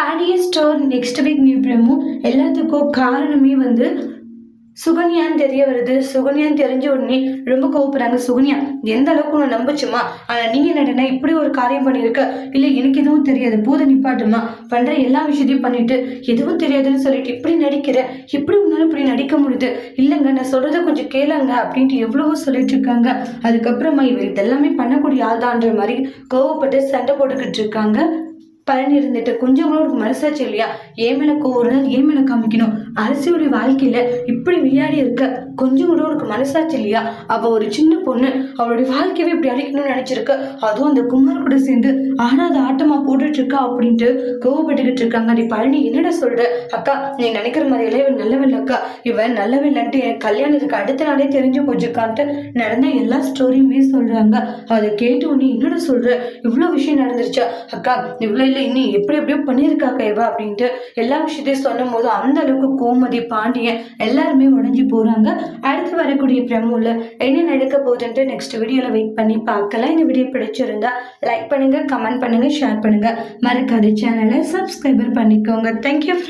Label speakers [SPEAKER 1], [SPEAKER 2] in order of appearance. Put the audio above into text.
[SPEAKER 1] Pandiya store next week new promo. எல்லாத்துக்கும் காரணமே வந்து சுகன்யான்னு தெரிய வருது. சுகன்யான்னு தெரிஞ்ச உடனே ரொம்ப கோவப்படுறாங்க. சுகன்யா எந்த அளவுக்கு உன்னை நம்புச்சுமா? ஆனால் நீ என்னடனா இப்படி ஒரு காரியம் பண்ணியிருக்க? இல்லை எனக்கு எதுவும் தெரியாது. போத நிப்பாட்டுமா? பண்ணுற எல்லா விஷயத்தையும் பண்ணிட்டு எதுவும் தெரியாதுன்னு சொல்லிட்டு இப்படி நடிக்கிற? எப்படி உன்னால இப்படி நடிக்க முடியுது? இல்லைங்க நான் சொல்கிறத கொஞ்சம் கேளுங்க அப்படின்ட்டு எவ்வளவோ சொல்லிட்டு இருக்காங்க. அதுக்கப்புறமா இவர் இதெல்லாமே பண்ணக்கூடிய ஆள் தான்ற மாதிரி கோவப்பட்டு சண்டை போட்டுக்கிட்டு இருக்காங்க. பழனி இருந்துட்டு கொஞ்சம் கூட ஒரு மனசாச்சு இல்லையா? ஏன் மேல கோவம் ஏன் காமிக்கணும். அரசியோடைய வாழ்க்கையில இப்படி விளையாடி இருக்க கொஞ்சம் கூட உனக்கு மனசாச்சு இல்லையா? அவ ஒரு சின்ன பொண்ணு. அவளுடைய வாழ்க்கையவே இப்படி அழிக்கணும்னு நினைச்சிருக்க. அதுவும் அந்த குமார் கூட சேர்ந்து ஆனாத ஆட்டமா போட்டுட்டு இருக்கா அப்படின்ட்டு கோவப்பட்டுக்கிட்டு இருக்காங்க. நீ பழனி என்னடா சொல்ற? அக்கா நீ நினைக்கிற மாதிரி இவன் நல்லவில்லை அக்கா. இவன் நல்லவில்லைன்ட்டு என் கல்யாணத்துக்கு அடுத்த நாளே தெரிஞ்சு போச்சுக்கான்ட்டு நடந்த எல்லா ஸ்டோரியுமே சொல்றாங்க. அதை கேட்டு உடனே என்னடா சொல்ற? இவ்வளோ விஷயம் நடந்துருச்சா? அக்கா இவ்வளோ இல்லை இன்னும் எப்படி எப்படியோ பண்ணியிருக்காக்கா கைவா அப்படின்ட்டு எல்லா விஷயத்தையும் சொல்லும் போது அந்த அளவுக்கு கோமதி பாண்டியன் எல்லாருமே உடஞ்சி போறாங்க. அடுத்து வரக்கூடிய பிரமுல என்ன நடக்க போகுதுன்ட்டு நெக்ஸ்ட் வீடியோவில் வெயிட் பண்ணி பார்க்கலாம். இந்த வீடியோ பிடிச்சிருந்தா லைக் பண்ணுங்க கமெண்ட் பண்ணுங்க ஷேர் பண்ணுங்க. மறக்காத சேனலை சப்ஸ்கிரைபர் பண்ணிக்கோங்க. தேங்க்யூ